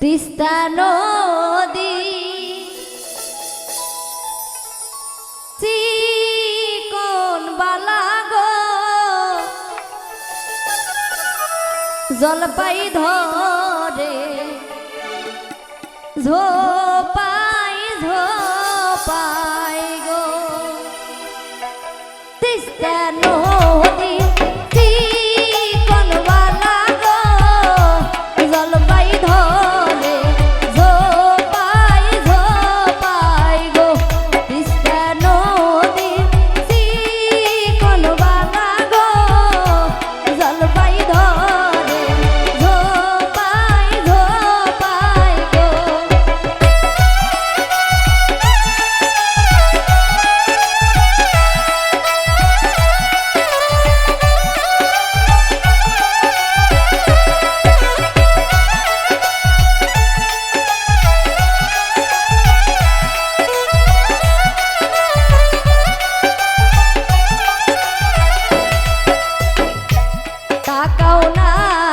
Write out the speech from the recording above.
তিস্তা নদী চিকন বালাগো জলপাই ধরে ঝোল তা